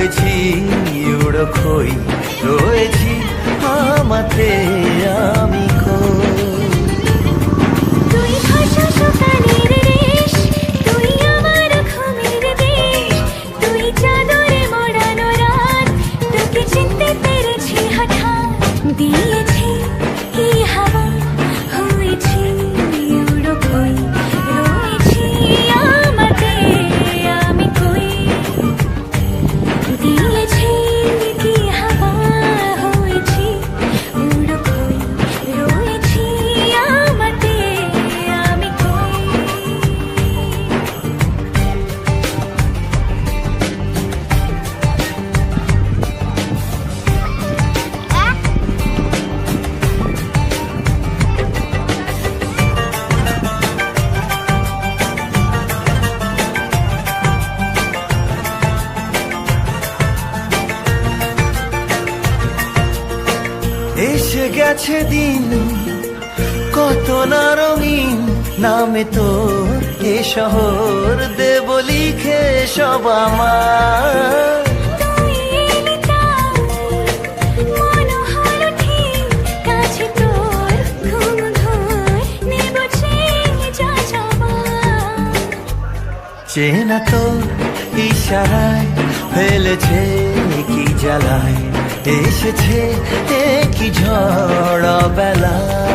হয়েছি উড়ো খই রয়েছি আমাতে এসে গেছে দিন কত না রঙিন নামে তো এ শহর। দেব লিখে সব আমার। তোর চেনা তো ইশারায় ফেলেছে কি জ্বালায় এসেছে কি ঝড় বেলায়